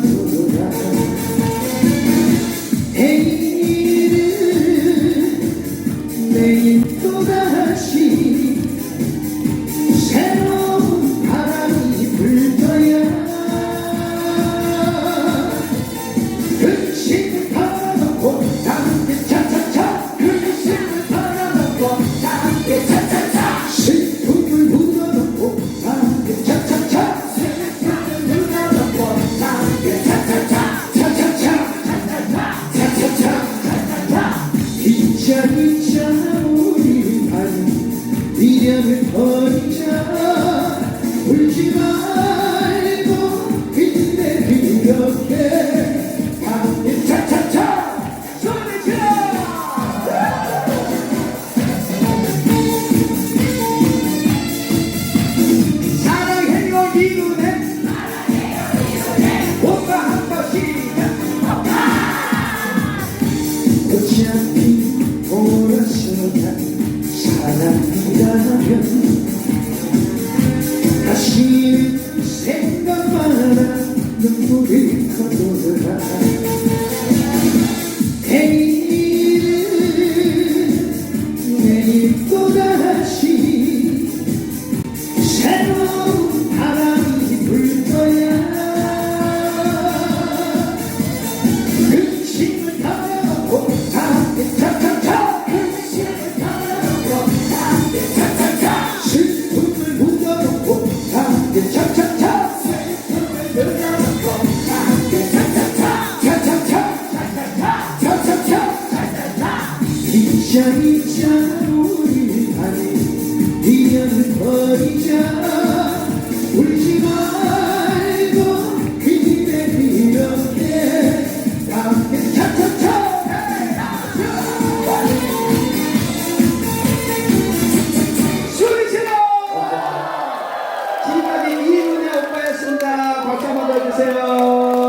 거두라 내일 미련을 버리자. 울지 말고 그대 기억해 함께 차차차. 소리 질러. 사랑해요 이루네 번씩은 어차피 돌아서다 사랑이라면 다시 생각만 하라 눈물이 커도더라 내일은 내일 또다시 새로운 바람이 불 거야 잊자이자 우리 아니 인연을 버리자 울지 말고 그대 이렇게 함께 차차차 소리 질러 지금까지 이문의 오빠였습니다. 박수 한번 주세요.